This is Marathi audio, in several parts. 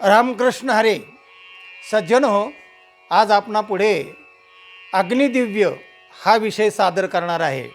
रामकृष्ण हरे सज्जन हो आज आपणा पुढे अग्निदिव्य हा विषय सादर करणार आहे.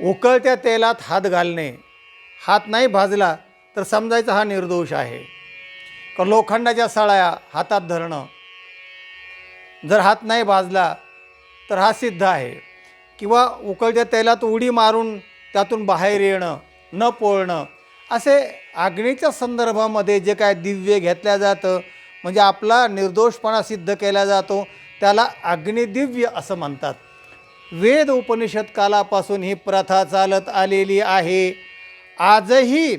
उकळत्या तेलात हात घालणे हात नाही भाजला तर समजायचा हा निर्दोष आहे. का लोखंडाच्या सळ्या हातात धरणं जर हात नाही भाजला तर हा सिद्ध आहे. किंवा उकळत्या तेलात उडी मारून त्यातून बाहेर येणं न पोळणं असे अग्नीच्या संदर्भामध्ये जे काय दिव्य घेतल्या जातं म्हणजे आपला निर्दोषपणा सिद्ध केला जातो त्याला अग्निदिव्य असं म्हणतात. वेद उपनिषद कालापासून ही प्रथा चालत आलेली आहे. आजही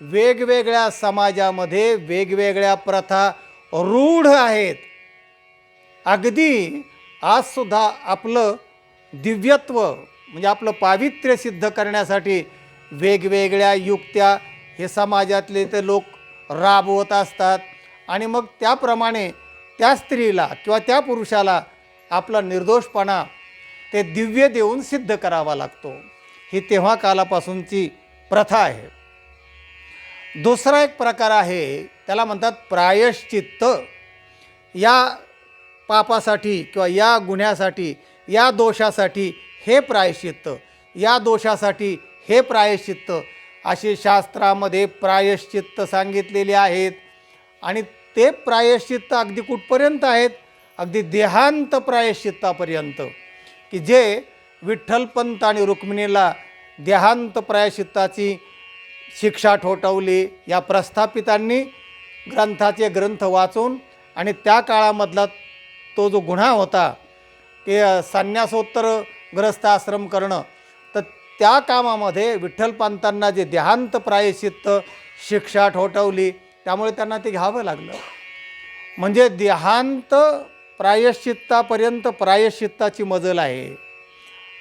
वेगवेगळ्या समाजामध्ये वेगवेगळ्या प्रथा रूढ आहेत. अगदी आजसुद्धा आपलं दिव्यत्व म्हणजे आपलं पावित्र्य सिद्ध करण्यासाठी वेगवेगळ्या युक्त्या हे समाजातले ते लोक राबवत असतात. आणि मग त्याप्रमाणे त्या स्त्रीला किंवा त्या पुरुषाला आपला निर्दोषपणा ते दिव्य देऊन सिद्ध करावा लागतो. ही तेव्हा कालापासूनची प्रथा आहे. दुसरा एक प्रकार आहे त्याला म्हणतात प्रायश्चित्त. या पापासाठी किंवा या गुन्ह्यासाठी या दोषासाठी हे प्रायश्चित्त या दोषासाठी हे प्रायश्चित्त असे शास्त्रामध्ये प्रायश्चित्त सांगितलेले आहेत. आणि ते प्रायश्चित्त अगदी कुठपर्यंत आहेत? अगदी देहांत प्रायश्चित्तापर्यंत. की जे विठ्ठलपंत आणि रुक्मिणीला देहांत प्रायश्चित्ताची शिक्षा ठोठवली या प्रस्थापितांनी ग्रंथाचे ग्रंथ वाचून आणि त्या काळामधला तो जो गुन्हा होता ते संन्यासोत्तर ग्रस्त आश्रम करणं त्या कामामध्ये विठ्ठलपंतांना जे देहांत प्रायश्चित्त शिक्षा ठोठवली त्यामुळे त्यांना ते घ्यावं लागलं. म्हणजे देहांत प्रायश्चित्तापर्यंत प्रायश्चित्ताची मजल आहे.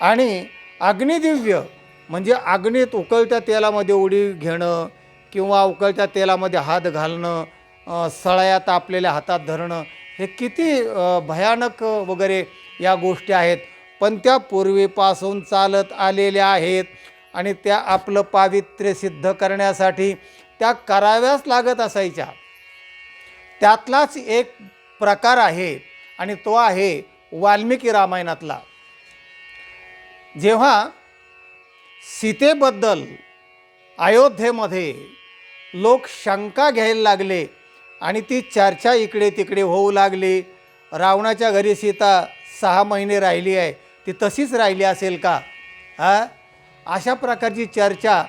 आणि अग्निदिव्य म्हणजे अग्नीत उकळत्या तेलामध्ये उडी घेणं किंवा उकळत्या तेलामध्ये हात घालणं अ, सळया तापलेल्या हातात धरणं हे किती भयानक वगैरे या गोष्टी आहेत. पण त्या पूर्वीपासून चालत आलेल्या आहेत आणि त्या आपलं पावित्र्य सिद्ध करण्यासाठी त्या कराव्याच लागत असायच्या. त्यातलाच एक प्रकार आहे आणि तो आहे वाल्मिकी रामायणातला. जेव्हा सीतेबद्दल अयोध्येमध्ये लोक शंका घ्यायला लागले आणि ती चर्चा इकडे तिकडे होऊ लागली रावणाच्या घरी सीता सहा महिने राहिली आहे ती तशीच राहिली असेल का? हा? अशा प्रकारची चर्चा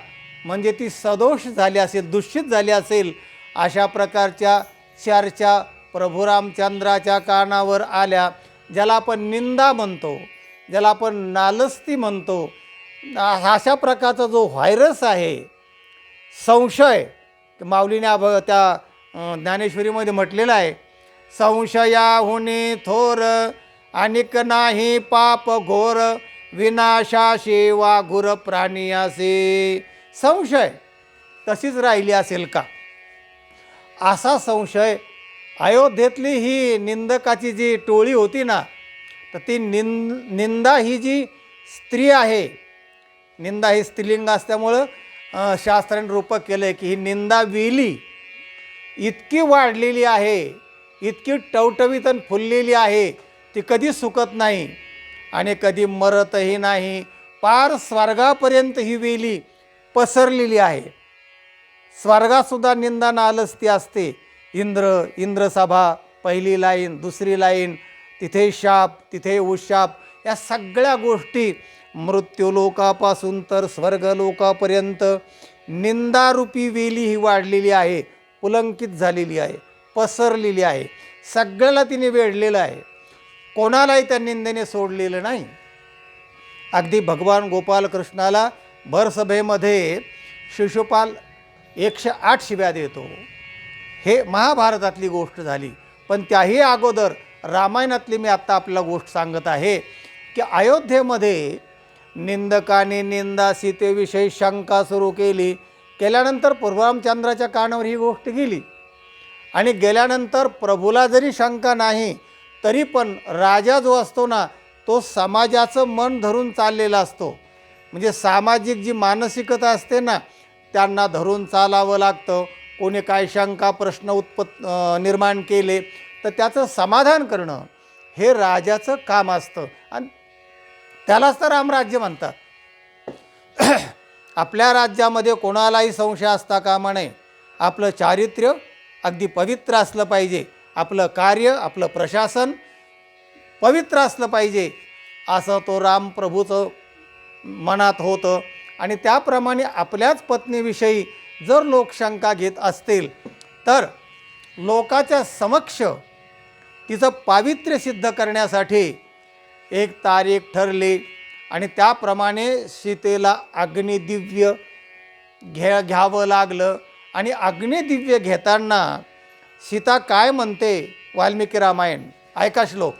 म्हणजे ती सदोष झाली असेल दूषित झाली असेल अशा प्रकारच्या चर्चा प्रभू रामचंद्राच्या कानावर आल्या ज्याला आपण निंदा म्हणतो ज्याला आपण नालस्ती म्हणतो. अशा प्रकारचा जो व्हायरस आहे संशय माऊलीने अभ त्या ज्ञानेश्वरीमध्ये म्हटलेलं आहे संशया होणे थोर अनिक नाही पाप घोर विनाशा वा घुर प्राणी असे. संशय तशीच राहिली असेल का? असा संशय अयोध्येतली ही निंदकाची जी टोळी होती ना तर ती निंद निंदा ही जी स्त्री आहे निंदा ही स्त्रीलिंग असल्यामुळं शास्त्राने रूपक केलं आहे की ही निंदा वेली इतकी वाढलेली आहे इतकी टवटवीत आणि फुललेली आहे ती कधी सुकत नाही आणि कधी मरतही नाही पार स्वर्गापर्यंत ही वेली पसरलेली आहे. स्वर्गातसुद्धा निंदा ती असते. इंद्र इंद्रसभा पहिली लाईन दुसरी लाईन तिथे शाप तिथे उशाप या सगळ्या गोष्टी मृत्यूलोकापासून तर स्वर्गलोकापर्यंत निंदारूपी वेली ही वाढलेली आहे पुलंकित झालेली आहे पसरलेली आहे. सगळ्याला तिने वेढलेलं आहे. कोणालाही त्या निंदेने सोडलेलं नाही. अगदी भगवान गोपालकृष्णाला भरसभेमध्ये शिशुपाल एकशे आठ शिव्या देतो. हे महाभारतातली गोष्ट झाली. पण त्याही अगोदर रामायणातली मी आत्ता आपल्याला गोष्ट सांगत आहे की अयोध्येमध्ये निंदकाने निंदा सीतेविषयी शंका सुरू केली. केल्यानंतर पूर्वरामचंद्राच्या कानावर ही गोष्ट गेली. आणि गेल्यानंतर प्रभूला जरी शंका नाही तरी पण राजा जो असतो ना तो समाजाचं मन धरून चाललेला असतो. म्हणजे सामाजिक जी मानसिकता असते ना त्यांना धरून चालावं लागतं. कोणी काय शंका प्रश्न उत्पत् निर्माण केले तर त्याचं समाधान करणं हे राजाचं काम असतं. आणि त्यालाच तर रामराज्य म्हणतात. आपल्या राज्यामध्ये कोणालाही संशय असता कामा नये. आपलं चारित्र्य अगदी पवित्र असलं पाहिजे. आपलं कार्य आपलं प्रशासन पवित्र असलं पाहिजे असं तो रामप्रभूचं मनात होतं. आणि त्याप्रमाणे आपल्याच पत्नीविषयी जर लोक शंका घेत असतील तर लोकाच्या समक्ष तिचं पावित्र्य सिद्ध करण्यासाठी एक तारीख ठरली. आणि त्याप्रमाणे सीतेला अग्निदिव्य घ्या घ्यावं लागलं. आणि अग्निदिव्य घेताना सीता काय म्हणते वाल्मिकी रामायण? ऐका श्लोक.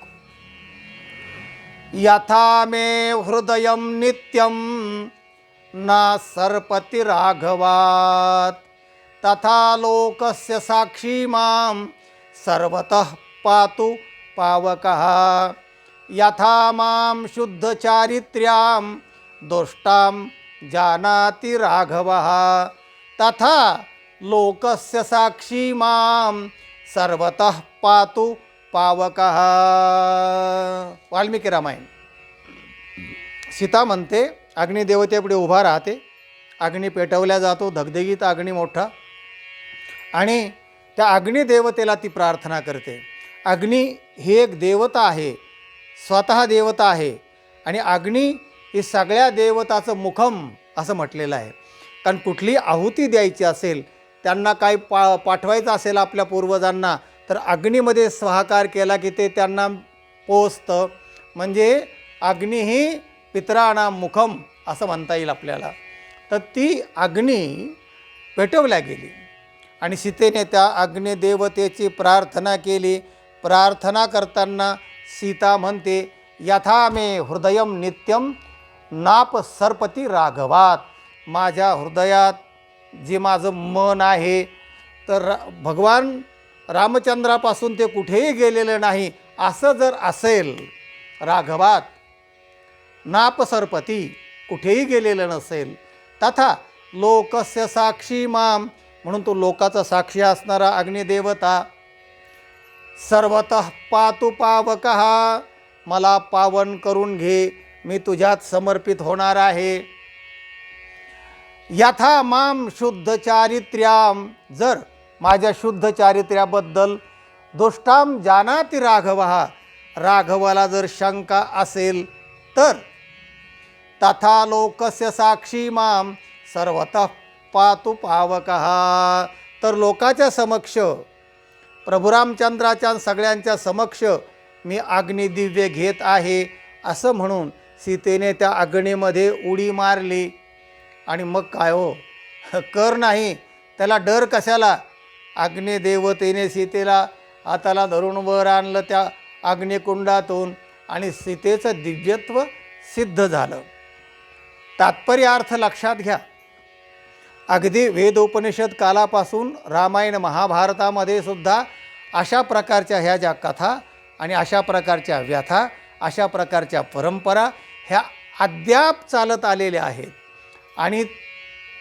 यथा मे हृदय नित्यं ना सर्पती राघवात। तथा लोकस्य साक्षी मां सर्वतः पातु पावकः। यथा मां शुद्धचारित्र्यां दुष्टाम जानाति राघवः। तथा लोकस्य साक्षी मां। सर्वतः पातु पावक। वाल्मिकी रामायण। सीता म्हणते अग्निदेवतेपुढे उभा राहते. अग्नी पेटवल्या जातो धगधगीत अग्नी मोठा. आणि त्या अग्निदेवतेला ती प्रार्थना करते. अग्नी ही एक देवता आहे स्वतः देवता आहे. आणि अग्नी ही सगळ्या देवताचं मुखम असं म्हटलेलं आहे. कारण कुठली आहुती द्यायची असेल त्यांना काही पा पाठवायचं असेल आपल्या पूर्वजांना तर अग्नीमध्ये स्वाहाकार केला की ते त्यांना पोचतं म्हणजे अग्नी ही पितराणा मुखम असं म्हणता येईल आपल्याला. तर ती अग्नी पेटवल्या गेली आणि सीतेने त्या अग्निदेवतेची प्रार्थना केली. प्रार्थना करताना सीता म्हणते यथा मे हृदयम नित्यम नाप सर्पती राघवात. माझ्या हृदयात जे माझं मन आहे तर भगवान रामचंद्रापासून ते कुठेही गेलेलं नाही असं जर असेल राघवात नापसरपती कुठेही गेलेलं नसेल तथा लोकस्य साक्षी माम म्हणून तो लोकाचा साक्षी असणारा अग्निदेवता सर्वतः पातु पावक मला पावन करून घे मी तुझ्यात समर्पित होणार आहे. यथा माम शुद्ध चारित्र्याम जर माझ्या शुद्ध चारित्र्याबद्दल दुष्टाम जानाती राघव राघवाला जर शंका असेल तर तथा लोकस्य साक्षी माम सर्वतः पातु पावक. तर लोकाच्या समक्ष प्रभुरामचंद्राच्या सगळ्यांच्या समक्ष मी अग्निदिव्य घेत आहे असं म्हणून सीतेने त्या अग्नीमध्ये उडी मारली. आणि मग काय हो? कर नाही. त्याला डर कशाला? अग्निदेवतेने सीतेला हाताला धरून वर आणलं त्या अग्निकुंडातून आणि सीतेचं दिव्यत्व सिद्ध झालं. तात्पर्य अर्थ लक्षात घ्या. अगदी वेदोपनिषद कालापासून रामायण महाभारतामध्ये सुद्धा अशा प्रकारच्या ह्या ज्या कथा आणि अशा प्रकारच्या व्यथा अशा प्रकारच्या परंपरा ह्या अद्याप चालत आलेल्या आहेत. आणि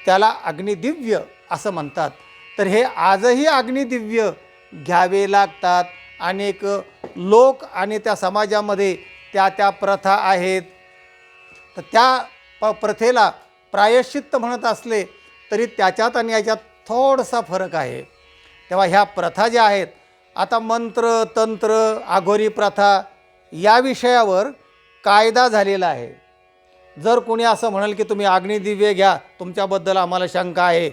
त्याला अग्निदिव्य असं म्हणतात. तर हे आजही अग्निदिव्य घ्यावे लागतात. अनेक लोक आणि त्या समाजामध्ये त्या त्या प्रथा आहेत. तर त्या प प्रथेला प्रायश्चित्त म्हणत असले तरी त्याच्यात आणि याच्यात थोडासा फरक आहे. तेव्हा ह्या प्रथा ज्या आहेत आता मंत्र तंत्र आघोरी प्रथा या विषयावर कायदा झालेला आहे. जर कोणी असं म्हणाल की तुम्ही अग्निदिव्य घ्या तुमच्याबद्दल आम्हाला शंका आहे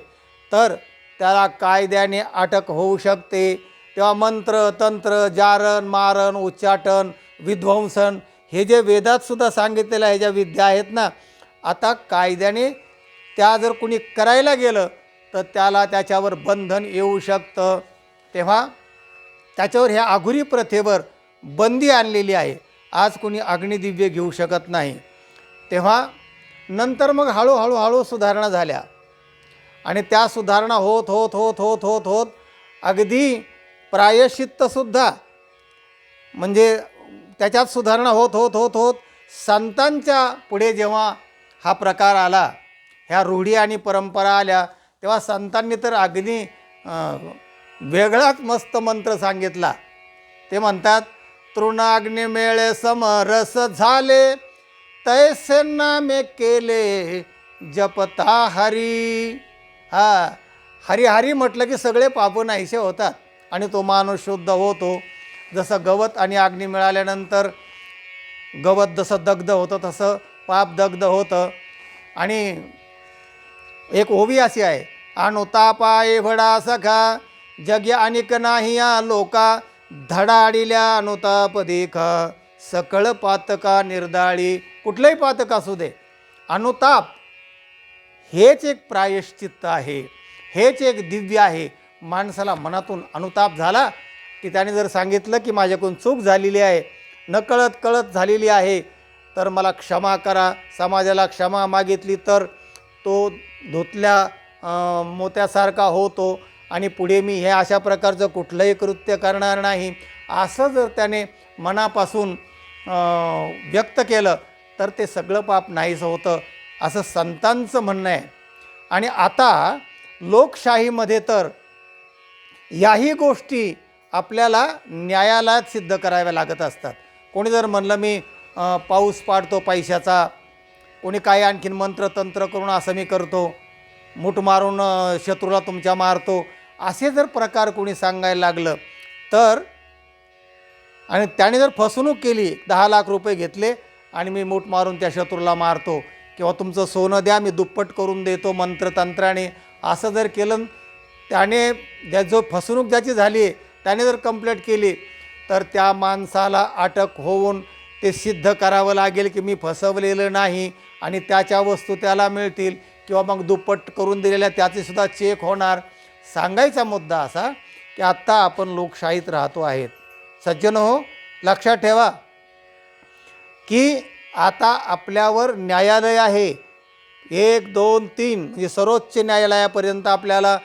तर त्याला कायद्याने अटक होऊ शकते. तेव्हा मंत्र तंत्र जारण मारण उच्चाटन विध्वंसन हे जे वेदातसुद्धा सांगितलेलं आहे ज्या विद्या आहेत ना आता कायद्याने त्या जर कुणी करायला गेलं तर त्याला त्याच्यावर बंधन येऊ शकतं. तेव्हा त्याच्यावर ह्या आघुरी प्रथेवर बंदी आणलेली आहे. आज कुणी अग्निदिव्य घेऊ शकत नाही. तेव्हा नंतर मग हळूहळू हळू सुधारणा झाल्या. आणि त्या सुधारणा होत होत होत होत होत होत अगदी प्रायश्चित्तसुद्धा. म्हणजे त्याच्यात सुधारणा होत होत होत होत संतांच्या पुढे जेव्हा हा प्रकार आला ह्या रूढी आणि परंपरा आल्या तेव्हा संतांनी तर अग्नी वेगळाच मस्त मंत्र सांगितला. ते म्हणतात तृणाग्नी मेळे समरस झाले तैसे नामे केले जपता हरी. हा हरी हरी म्हटलं की सगळे पाप नाहीसे होतात आणि तो माणूस शुद्ध होतो. जसं गवत आणि अग्नी मिळाल्यानंतर गवत जसं दग्ध होतं तसं पाप दग्ध होतं. आणि एक ओवी अशी आहे अनुतापा एवढा सखा जग्य अनिक नाही या लोका धडाडिल्या अनुताप देख सकळ पातका निर्दाळी कुठलंही पातक असू दे. अनुताप हेच एक प्रायश्चित्त आहे. हेच एक दिव्य आहे. माणसाला मनातून अनुताप झाला की त्याने जर सांगितलं की माझ्याकडून चूक झालेली आहे नकळत कळत झालेली आहे तर मला क्षमा करा. समाजाला क्षमा मागितली तर तो धुतल्या मोत्यासारखा होतो आणि पुढे मी हे अशा प्रकारचं कुठलंही कृत्य करणार नाही. असं जर त्याने मनापासून व्यक्त केलं तर ते सगळं पाप नाहीसं होतं असं संतांचं म्हणणं आहे. आणि आता लोकशाहीमध्ये तर याही गोष्टी आपल्याला न्यायालयात सिद्ध कराव्या लागत असतात. कोणी जर म्हणलं मी पाऊस पाडतो पैशाचा कोणी काय आणखीन मंत्र तंत्र करून असं मी करतो मूठ मारून शत्रूला तुमच्या मारतो असे जर प्रकार कोणी सांगायला लागलं तर आणि त्याने जर फसवणूक केली दहा लाख रुपये घेतले आणि मी मूठ मारून त्या शत्रूला मारतो. किंवा तुमचं सोनं द्या मी दुप्पट करून देतो मंत्रतंत्राने. असं जर केलं त्याने ज्या जो फसवणूक ज्याची झाली आहे त्याने जर कंप्लेंट केली तर त्या माणसाला अटक होऊन ते सिद्ध करावं लागेल की मी फसवलेलं नाही आणि त्याच्या वस्तू त्याला मिळतील. किंवा मग दुप्पट करून दिलेल्या त्याचेसुद्धा चेक होणार. सांगायचा मुद्दा असा की आत्ता आपण लोकशाहीत राहतो आहेत. सज्जन हो लक्षात ठेवा. की आता आपल्यावर न्यायालय आहे. एक दोन तीन म्हणजे सर्वोच्च न्यायालयापर्यंत आपल्याला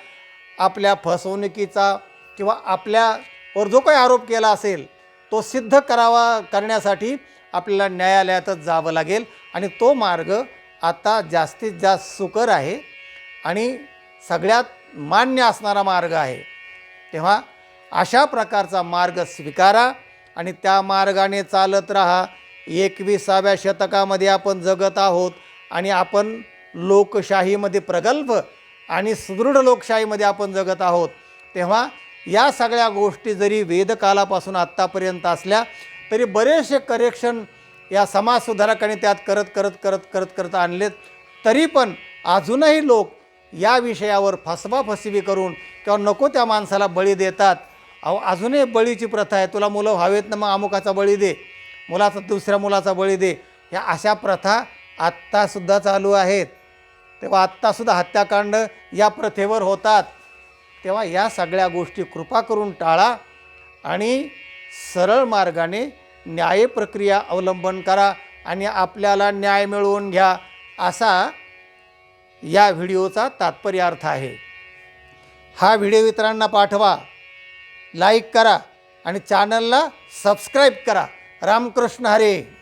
आपल्या फसवणुकीचा किंवा आपल्यावर जो काही आरोप केला असेल तो सिद्ध करावा करण्यासाठी आपल्याला न्यायालयातच जावं लागेल. आणि तो मार्ग आता जास्तीत जास्त सुकर आहे आणि सगळ्यात मान्य असणारा मार्ग आहे. तेव्हा अशा प्रकारचा मार्ग स्वीकारा आणि त्या मार्गाने चालत राहा. एकविसाव्या शतकामध्ये आपण जगत आहोत आणि आपण लोकशाहीमध्ये प्रगल्भ आणि सुदृढ लोकशाहीमध्ये आपण जगत आहोत तेव्हा या सगळ्या गोष्टी जरी वेदकालापासून आत्तापर्यंत असल्या तरी बरेचसे करेक्शन या समाजसुधारकांनी त्यात करत करत करत करत करत आणलेत. तरी पण अजूनही लोक या विषयावर फसवाफसवी करून किंवा नको त्या माणसाला बळी देतात. अहो अजूनही बळीची प्रथा आहे. तुला मुलं व्हावेत ना मग अमुकाचा बळी दे. मुलाचा दुसऱ्या मुलाचा बळी दे. ह्या अशा प्रथा आत्तासुद्धा चालू आहेत. तेव्हा आत्तासुद्धा हत्याकांड या प्रथेवर होतात. तेव्हा या सगळ्या गोष्टी कृपा करून टाळा आणि सरळ मार्गाने न्याय प्रक्रिया अवलंबन करा आणि आपल्याला न्याय मिळवून घ्या असा या व्हिडिओचा तात्पर्य अर्थ आहे. हा व्हिडिओ इतरांना पाठवा लाईक करा आणि चॅनलला सबस्क्राईब करा. रामकृष्ण हरे.